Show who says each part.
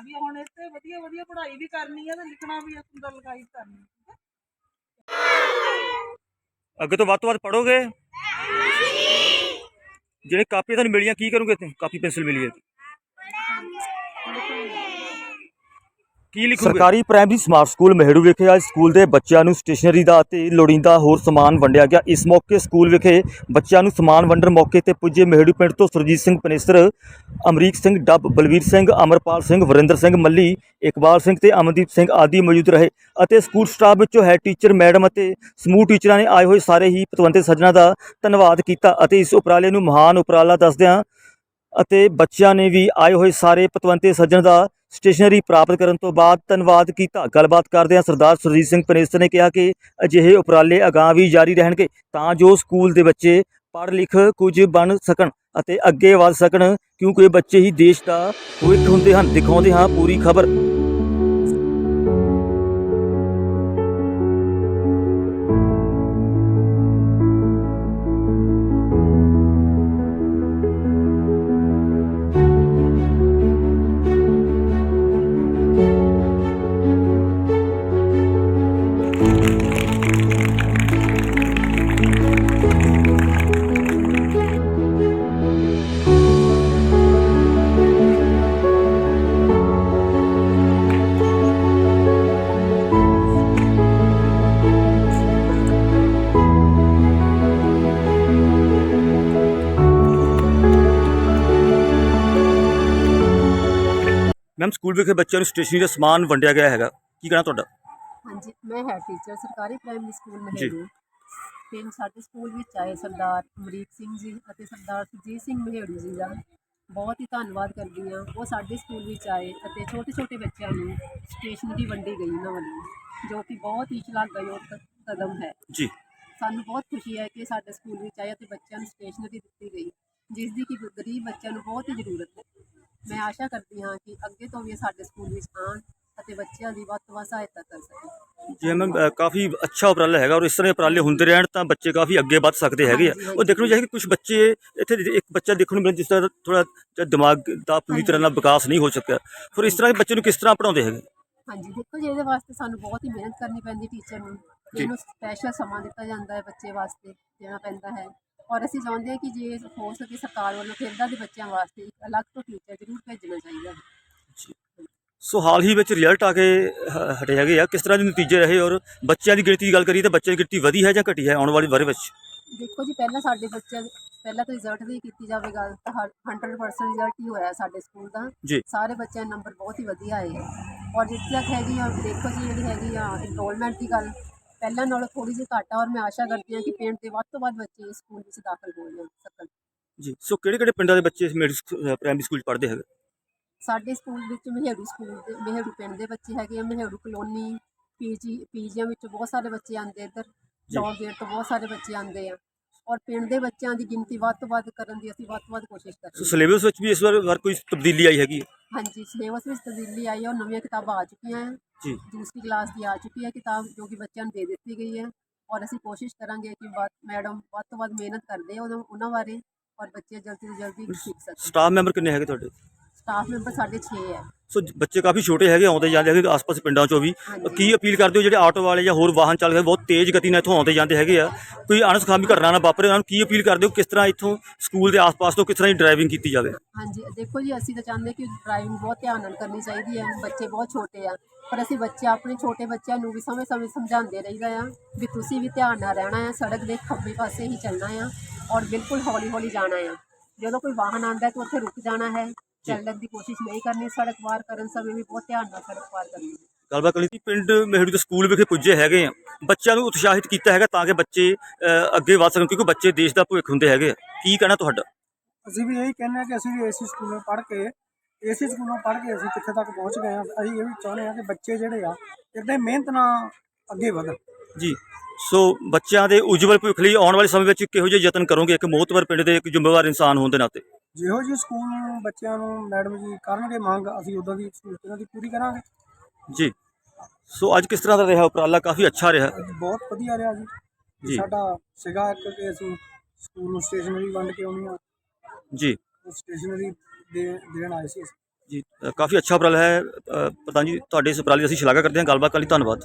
Speaker 1: ਵਧੀਆ ਹੁਣ ਇੱਥੇ ਵਧੀਆ ਵਧੀਆ ਪੜ੍ਹਾਈ ਵੀ ਕਰਨੀ ਆ ਤੇ ਲਿਖਣਾ ਵੀ ਆ ਸੁੰਦਰ ਲਿਖਾਈ ਕਰਨੀ ਠੀਕ?
Speaker 2: ਅੱਗੇ ਤੋਂ ਵੱਧ ਤੋਂ ਵੱਧ ਪੜੋਗੇ ਜਿਹੜੇ ਕਾਪੀਆਂ ਤੁਹਾਨੂੰ ਮਿਲੀਆਂ ਕੀ ਕਰੋਗੇ ਤੇ ਕਾਪੀ ਪੈਨਸਲ ਮਿਲੀ ਹੈ। ਕੀ ਲਿਖੋਗੇ? ਸਰਕਾਰੀ ਪ੍ਰਾਇਮਰੀ ਸਮਾਰਟ ਸਕੂਲ ਮਹਿੜੂ ਵਿਖੇ ਅੱਜ ਸਕੂਲ ਦੇ ਬੱਚਿਆਂ ਨੂੰ ਸਟੇਸ਼ਨਰੀ ਦਾ ਅਤੇ ਲੋੜੀਂਦਾ ਹੋਰ ਸਮਾਨ ਵੰਡਿਆ ਗਿਆ। ਇਸ ਮੌਕੇ ਸਕੂਲ ਵਿਖੇ ਬੱਚਿਆਂ ਨੂੰ ਸਮਾਨ ਵੰਡਣ ਮੌਕੇ ਤੇ ਪੁੱਜੇ ਮਹਿੜੂ ਪਿੰਡ ਤੋਂ ਸੁਰਜੀਤ ਸਿੰਘ ਪਨੇਸਰ, ਅਮਰੀਕ ਸਿੰਘ ਡੱਬ, ਬਲਵੀਰ ਸਿੰਘ, ਅਮਰਪਾਲ ਸਿੰਘ, ਵਰਿੰਦਰ ਸਿੰਘ ਮੱਲੀ, ਇਕਬਾਲ ਸਿੰਘ ਤੇ ਅਮਨਦੀਪ ਸਿੰਘ ਆਦਿ ਮੌਜੂਦ ਰਹੇ ਅਤੇ ਸਕੂਲ ਸਟਾਫ ਵਿੱਚੋਂ ਹੈਡ ਟੀਚਰ ਮੈਡਮ ਅਤੇ ਸਮੂਹ ਟੀਚਰਾਂ ਨੇ ਆਏ ਹੋਏ ਸਾਰੇ ਹੀ ਪਤਵੰਤੇ ਸੱਜਣਾ ਦਾ ਧੰਨਵਾਦ ਕੀਤਾ ਅਤੇ ਇਸ ਉਪਰਾਲੇ ਨੂੰ ਮਹਾਨ ਉਪਰਾਲਾ ਦੱਸਦਿਆਂ ਅਤੇ ਬੱਚਿਆਂ ਨੇ ਵੀ ਆਏ ਹੋਏ ਸਾਰੇ ਪਤਵੰਤੇ ਸੱਜਣ ਦਾ ਸਟੇਸ਼ਨਰੀ ਪ੍ਰਾਪਤ ਕਰਨ ਤੋਂ ਬਾਅਦ ਧੰਨਵਾਦ ਕੀਤਾ। ਗੱਲਬਾਤ ਕਰਦਿਆਂ ਸਰਦਾਰ ਸੁਰਜੀਤ ਸਿੰਘ ਪਨੇਸਰ ਨੇ ਕਿਹਾ ਕਿ ਅਜਿਹੇ ਉਪਰਾਲੇ ਅਗਾਂਹ ਵੀ ਜਾਰੀ ਰਹਿਣਗੇ ਤਾਂ ਜੋ ਸਕੂਲ ਦੇ ਬੱਚੇ ਪੜ੍ਹ ਲਿਖ ਕੁਝ ਬਣ ਸਕਣ ਅਤੇ ਅੱਗੇ ਵਧ ਸਕਣ ਕਿਉਂਕਿ ਬੱਚੇ ਹੀ ਦੇਸ਼ ਦਾ ਭਵਿੱਖ ਹੁੰਦੇ ਹਨ। ਦਿਖਾਉਂਦੇ ਹਾਂ ਪੂਰੀ ਖਬਰ। ਮੈਮ ਸਕੂਲ ਵਿਖੇ ਬੱਚਿਆਂ ਨੂੰ ਸਟੇਸ਼ਨਰੀ ਦਾ ਸਮਾਨ ਵੰਡਿਆ ਗਿਆ ਹੈਗਾ। ਕੀ ਕਹਿਣਾ ਤੁਹਾਡਾ?
Speaker 3: ਹਾਂਜੀ ਮੈਂ ਹੈਡ ਟੀਚਰ ਸਰਕਾਰੀ ਪ੍ਰਾਇਮਰੀ ਸਕੂਲ ਮਹੇੜੂ ਤੇ ਸਾਡੇ ਸਕੂਲ ਵਿੱਚ ਆਏ ਸਰਦਾਰ ਅਮਰੀਕ ਸਿੰਘ ਜੀ ਅਤੇ ਸਰਦਾਰ ਸੁਰਜੀਤ ਸਿੰਘ ਮਹੇੜੂ ਜੀ ਦਾ। ਬਹੁਤ ਹੀ ਧੰਨਵਾਦ ਕਰਦੀ ਹਾਂ। ਉਹ ਸਾਡੇ ਸਕੂਲ ਵਿੱਚ ਆਏ ਅਤੇ ਛੋਟੇ ਛੋਟੇ ਬੱਚਿਆਂ ਨੂੰ ਸਟੇਸ਼ਨਰੀ ਵੰਡੀ ਗਈ ਉਹਨਾਂ ਵੱਲੋਂ ਜੋ ਕਿ ਬਹੁਤ ਹੀ ਸ਼ਲਾਘਾਯੋਗ ਕਦਮ ਹੈ।
Speaker 2: ਜੀ।
Speaker 3: ਸਾਨੂੰ ਬਹੁਤ ਖੁਸ਼ੀ ਹੈ ਕਿ ਸਾਡੇ ਸਕੂਲ ਵਿੱਚ ਆਏ ਅਤੇ ਬੱਚਿਆਂ ਨੂੰ ਸਟੇਸ਼ਨਰੀ ਦਿੱਤੀ ਗਈ ਜਿਸ ਦੀ ਕਿ ਗਰੀਬ ਬੱਚਿਆਂ ਨੂੰ ਬਹੁਤ ਹੀ ਜ਼ਰੂਰਤ ਹੈ। ਮੈਂ ਆਸ਼ਾ ਕਰਦੀ ਹਾਂ ਕਿ ਅੱਗੇ ਤੋਂ ਵੀ ਇਹ ਸਾਡੇ ਸਕੂਲ ਵਿੱਚ ਆਉਣ ਅਤੇ ਬੱਚਿਆਂ ਦੀ ਵੱਧ ਤੋਂ ਵੱਧ ਸਹਾਇਤਾ ਕਰ ਸਕਣ।
Speaker 2: ਜੀ ਮੈਮ ਅ, ਕਾਫੀ ਅੱਛਾ ਉਪਰਾਲਾ ਹੈਗਾ ਔਰ ਇਸ ਤਰ੍ਹਾਂ ਦੇ ਉਪਰਾਲੇ ਹੁੰਦੇ ਰਹਿਣ ਤਾਂ ਬੱਚੇ ਕਾਫੀ ਅੱਗੇ ਵੱਧ ਸਕਦੇ ਹੈਗੇ ਆ।
Speaker 3: ਹਾਂਜੀ,
Speaker 2: ਉਹ। ਦੇਖਣ ਨੂੰ ਚਾਹੀਦਾ ਕਿ ਕੁਝ ਬੱਚੇ ਇੱਥੇ ਦੇ- ਇੱਕ ਬੱਚਾ ਦੇਖਣ ਨੂੰ ਮਿਲਦਾ ਜਿਸ ਦਾ ਥੋੜਾ ਦਿਮਾਗ ਦਾ ਪੂਰੀ ਤਰ੍ਹਾਂ ਨਾਲ ਵਿਕਾਸ ਨਹੀਂ ਹੋ ਸਕਿਆ। ਫਿਰ ਇਸ ਤਰ੍ਹਾਂ ਦੇ ਬੱਚੇ ਨੂੰ ਕਿਸ ਤਰ੍ਹਾਂ ਪੜਾਉਂਦੇ ਹੈਗੇ?
Speaker 3: ਹਾਂਜੀ ਦੇਖੋ ਜੀ ਇਹਦੇ ਵਾਸਤੇ ਸਾਨੂੰ ਬਹੁਤ ਹੀ ਮਿਹਨਤ ਕਰਨੀ ਪੈਂਦੀ ਟੀਚਰ ਨੂੰ।
Speaker 2: ਜੀ।
Speaker 3: ਇਹਨੂੰ ਸਪੈਸ਼ਲ ਸਮਾਂ ਦਿੱਤਾ ਜਾਂਦਾ ਹੈ ਬੱਚੇ ਵਾਸਤੇ ਦੇਣਾ ਪੈਂਦਾ ਹੈ। ਔਰ ਅਸੀਂ ਚਾਹੁੰਦੇ ਹਾਂ ਕਿ ਜੇ ਹੋ ਸਕੇ ਸਰਕਾਰ ਵੱਲੋਂ ਫਿਰ ਇੱਦਾਂ ਦੇ ਬੱਚਿਆਂ ਵਾਸਤੇ ਇੱਕ ਅਲੱਗ ਤੋਂ ਟੀਚਰ ਜ਼ਰੂਰ ਭੇਜਣਾ ਚਾਹੀਦਾ ਹੈ।
Speaker 2: ਸੋ ਹਾਲ ਹੀ ਵਿੱਚ ਰਿਜ਼ਲਟ ਆ ਕੇ ਹਟੇ ਹੈਗੇ ਆ। ਕਿਸ ਤਰ੍ਹਾਂ ਦੇ ਨਤੀਜੇ ਰਹੇ ਔਰ ਬੱਚਿਆਂ ਦੀ ਗਿਣਤੀ ਦੀ ਗੱਲ ਕਰੀਏ ਤਾਂ ਬੱਚਿਆਂ ਦੀ ਗਿਣਤੀ ਵਧੀ ਹੈ ਜਾਂ ਘਟੀ ਹੈ ਆਉਣ ਵਾਲੇ ਬਾਰੇ ਵਿੱਚ?
Speaker 3: ਦੇਖੋ ਜੀ ਪਹਿਲਾਂ ਸਾਡੇ ਬੱਚਿਆਂ ਪਹਿਲਾਂ ਤਾਂ ਰਿਜ਼ਲਟ ਦੀ ਕੀਤੀ ਜਾਵੇ ਗੱਲ ਤਾਂ 100% ਰਿਜ਼ਲਟ ਹੀ ਹੋਇਆ ਸਾਡੇ ਸਕੂਲ ਦਾ।
Speaker 2: ਜੀ।
Speaker 3: ਸਾਰੇ ਬੱਚਿਆਂ ਦੇ ਨੰਬਰ ਬਹੁਤ ਹੀ ਵਧੀਆ ਆਏ ਹੈ ਔਰ ਜਿੱਥੇ ਤੱਕ ਹੈਗੀ ਆ ਦੇਖੋ ਜੀ ਜਿਹੜੀ ਹੈਗੀ ਆ ਇਨਰੋਲਮੈਂਟ ਦੀ ਗੱਲ ਪਹਿਲਾਂ ਨਾਲੋਂ ਥੋੜੀ ਜਿਹੀ ਘੱਟ ਆ ਔਰ ਮੈਂ ਆਸ਼ਾ ਕਰਦੀ ਹਾਂ ਕਿ ਪਿੰਡ ਦੇ ਵੱਧ ਤੋਂ ਵੱਧ ਬੱਚੇ ਇਸ ਸਕੂਲ ਵਿੱਚ ਦਾਖਲ ਹੋ ਜਾਣ ਸਕਣ
Speaker 2: ਜੀ ਸੋ ਕਿਹੜੇ ਕਿਹੜੇ ਪਿੰਡਾਂ ਦੇ ਬੱਚੇ ਇਸ ਮਿਡਲ ਪ੍ਰਾਇਮਰੀ ਸਕੂਲ 'ਚ ਪੜ੍ਹਦੇ ਹੈਗੇ?
Speaker 3: ਸਾਡੇ ਸਕੂਲ ਵਿੱਚ ਮਹੇੜੂ ਸਕੂਲ ਦੇ ਮਹੇੜੂ ਪਿੰਡ ਦੇ ਬੱਚੇ ਹੈਗੇ ਆ ਮਹੇੜੂ ਕਲੋਨੀ ਪੀਜੀ ਪੀਜੀਆਂ ਵਿੱਚ ਬਹੁਤ ਸਾਰੇ ਬੱਚੇ ਆਉਂਦੇ ਇੱਧਰ ਚੌਕ ਗੇਟ ਤੋਂ ਬਹੁਤ ਸਾਰੇ ਬੱਚੇ ਆਉਂਦੇ ਆ ਔਰ ਪਿੰਡ ਦੇ ਬੱਚਿਆਂ ਦੀ ਗਿਣਤੀ ਵੱਧ ਤੋਂ ਵੱਧ ਕਰਨ ਦੀ ਅਸੀਂ ਵੱਧ ਤੋਂ ਵੱਧ ਕੋਸ਼ਿਸ਼ ਕਰ
Speaker 2: ਸੋ
Speaker 3: ਰਹੇ ਹਾਂ।
Speaker 2: ਸਿਲੇਬਸ ਵਿੱਚ ਵੀ ਇਸ ਵਾਰ ਵਾਰ ਕੋਈ ਤਬਦੀਲੀ ਆਈ ਹੈਗੀ ਹੈ?
Speaker 3: ਹਾਂਜੀ ਸਿਲੇਬਸ ਵਿੱਚ ਤਬਦੀਲੀ ਆਈ ਹੈ ਔਰ ਨਵੀਆਂ ਕਿਤਾਬਾਂ ਆ ਚੁੱਕੀਆਂ ਹੈ।
Speaker 2: ਜੀ।
Speaker 3: ਦੂਸਰੀ ਕਲਾਸ ਦੀ ਆ ਚੁੱਕੀ ਹੈ ਕਿਤਾਬ ਜੋ ਕਿ ਬੱਚਿਆਂ ਨੂੰ ਦੇ ਦਿੱਤੀ ਗਈ ਹੈ। ਔਰ ਅਸੀਂ ਕੋਸ਼ਿਸ਼ ਕਰਾਂਗੇ ਕਿ ਵੱਧ ਮੈਡਮ ਵੱਧ ਤੋਂ ਵੱਧ ਮਿਹਨਤ ਕਰਦੇ ਉਹਨਾਂ ਉਹਨਾਂ ਬਾਰੇ ਔਰ ਬੱਚੇ ਜਲਦੀ ਤੋਂ ਜਲਦੀ ਸਿੱਖ ਸਕਣ।
Speaker 2: ਸਟਾਫ ਮੈਂਬਰ ਕਿੰਨੇ ਹੈਗੇ ਤੁਹਾਡੇ?
Speaker 3: ਸਟਾਫ ਮੈਂਬਰ ਸਾਡੇ 6 ਹੈ।
Speaker 2: ਸੋ ਜ- ਬੱਚੇ ਕਾਫੀ ਛੋਟੇ ਹੈਗੇ ਆਉਂਦੇ ਜਾਂਦੇ ਹੈਗੇ ਆਸ-ਪਾਸ ਪਿੰਡਾਂ ਚੋਂ ਵੀ।
Speaker 3: ਹਾਂਜੀ।
Speaker 2: ਕੀ ਅਪੀਲ ਕਰਦੇ ਹੋ ਜਿਹੜੇ ਆਟੋ ਵਾਲੇ ਜਾਂ ਹੋਰ ਵਾਹਨ ਚਾਲਕ ਹੈ ਬਹੁਤ ਤੇਜ਼ ਗਤੀ ਨਾਲ ਇੱਥੋਂ ਆਉਂਦੇ ਜਾਂਦੇ ਹੈਗੇ ਆ? ਕੋਈ ਅਣਸੁਖਾਵੀ ਘਟਨਾ ਨਾ ਵਾਪਰੇ ਉਹਨਾਂ ਨੂੰ ਕੀ ਅਪੀਲ ਕਰਦੇ ਹੋ? ਕਿਸ ਤਰ੍ਹਾਂ ਇੱਥੋਂ ਸਕੂਲ ਦੇ ਆਸ-ਪਾਸ ਤੋਂ ਕਿਸ ਤਰ੍ਹਾਂ ਦੀ ਡਰਾਈਵਿੰਗ ਕੀਤੀ ਜਾਵੇ?
Speaker 3: ਹਾਂਜੀ ਦੇਖੋ ਜੀ ਅਸੀਂ ਤਾਂ ਚਾਹੁੰਦੇ ਕਿ ਡਰਾਈਵਿੰਗ ਬਹੁਤ ਧਿਆਨ ਨਾਲ ਕਰਨੀ ਚਾਹੀਦੀ ਹੈ। ਬੱਚੇ ਬਹੁਤ ਛੋਟੇ ਆ ਪਰ ਅਸੀਂ ਬੱਚੇ ਆਪਣੇ ਛੋਟੇ ਬੱਚਿਆਂ ਨੂੰ ਵੀ ਸਮੇਂ-ਸਮੇਂ ਸਮਝਾਉਂਦੇ ਰਹੀਦਾ ਆ ਵੀ ਤੁਸੀਂ ਵੀ ਧਿਆਨ ਨਾਲ ਰਹਿਣਾ ਆ ਸੜਕ ਦੇ ਖੱਬੇ ਪਾਸੇ ਹੀ ਚੱਲਣਾ ਆ ਔਰ ਬਿਲਕੁਲ ਹੌਲੀ-ਹੌਲੀ ਜਾਣਾ ਆ। ਜਦੋਂ ਕੋਈ ਵਾਹਨ ਆਉਂਦਾ ਹੈ ਤਾਂ ਉੱਥੇ ਰੁਕ ਜਾਣਾ ਹੈ। ਚੱਲਣ ਦੀ ਕੋਸ਼ਿਸ਼ ਨਹੀਂ ਕਰਨੀ ਸੜਕ ਪਾਰ ਕਰਨ ਸਮੇਂ ਵੀ ਬਹੁਤ ਧਿਆਨ ਨਾਲ ਸੜਕ ਪਾਰ ਕਰਨੀ। ਹੈ
Speaker 2: ਗੱਲਬਾਤ ਕਰੀ ਪਿੰਡ ਮਹਿੜੂ ਦੇ ਸਕੂਲ ਵਿਖੇ ਪੁੱਜੇ ਹੈਗੇ ਆ। ਬੱਚਿਆਂ ਨੂੰ ਉਤਸ਼ਾਹਿਤ ਕੀਤਾ ਹੈਗਾ ਤਾਂ ਕਿ ਬੱਚੇ ਅੱਗੇ ਵਧ ਸਕਣ ਕਿਉਂਕਿ ਬੱਚੇ ਦੇਸ਼ ਦਾ ਭਵਿੱਖ ਹੁੰਦੇ ਹੈਗੇ ਆ। ਕੀ ਕਹਿਣਾ ਤੁਹਾਡਾ?
Speaker 4: ਅਸੀਂ ਵੀ ਇਹੀ ਕਹਿੰਦੇ ਹਾਂ ਕਿ ਅਸੀਂ ਵੀ ਏਸੀ ਸਕੂਲੋਂ ਪੜ੍ਹ ਕੇ ਏਸੀ ਸਕੂਲੋਂ ਪੜ੍ਹ ਕੇ ਅਸੀਂ ਕਿੱਥੇ ਤੱਕ ਪਹੁੰਚ ਗਏ ਹਾਂ। ਅਸੀਂ ਇਹ ਵੀ ਚਾਹੁੰਦੇ ਹਾਂ ਕਿ ਬੱਚੇ ਜਿਹੜੇ ਆ ਇੱਦਾਂ ਹੀ ਮਿਹਨਤ ਨਾਲ ਅੱਗੇ ਵਧਣ।
Speaker 2: ਜੀ ਸੋ ਬੱਚਿਆਂ ਦੇ ਉਜਵਲ ਭਵਿੱਖ ਲਈ ਆਉਣ ਵਾਲੇ ਸਮੇਂ ਵਿੱਚ ਕਿਹੋ ਜਿਹੇ ਯਤਨ ਕਰੋਗੇ? ਇੱਕ ਮੋਹਤਵਰ ਪਿੰਡ ਦੇ ਇੱਕ ਜ਼ਿੰਮੇਵਾਰ ਇਨਸਾਨ ਹੋਣ ਦੇ ਨਾਤੇ।
Speaker 4: ਜਿਹੋ ਜਿਹੀ ਸਕੂਲ ਬੱਚਿਆਂ ਨੂੰ ਮੈਡਮ ਜੀ ਕਰਨਗੇ ਮੰਗ ਅਸੀਂ ਉਦੋਂ ਦੀ ਸਹੂਲਤ ਇਹਨਾਂ ਦੀ ਪੂਰੀ ਕਰਾਂਗੇ।
Speaker 2: ਜੀ। ਸੋ ਅੱਜ ਕਿਸ ਤਰ੍ਹਾਂ ਦਾ ਰਿਹਾ ਉਪਰਾਲਾ? ਕਾਫੀ ਅੱਛਾ ਰਿਹਾ।
Speaker 4: ਅੱਜ ਬਹੁਤ ਵਧੀਆ ਰਿਹਾ ਜੀ।
Speaker 2: ਜੀ।
Speaker 4: ਸਾਡਾ ਸੀਗਾ ਇੱਕ ਕਿ ਅਸੀਂ ਸਕੂਲ ਨੂੰ ਸਟੇਸ਼ਨਰੀ ਵੰਡ ਕੇ ਆਉਣੀ ਆ
Speaker 2: ਜੀ।
Speaker 4: ਸਟੇਸ਼ਨਰੀ ਦੇ ਦੇਣ ਆਏ ਸੀ ਅਸੀਂ।
Speaker 2: ਜੀ ਅ, ਕਾਫੀ ਅੱਛਾ ਉਪਰਾਲਾ ਹੈ। ਅ, ਪ੍ਰਧਾਨ ਜੀ ਤੁਹਾਡੇ ਇਸ ਉਪਰਾਲੇ ਦੀ ਅਸੀਂ ਸ਼ਲਾਘਾ ਕਰਦੇ ਹਾਂ। ਗੱਲਬਾਤ ਕਰਨ ਲਈ ਧੰਨਵਾਦ।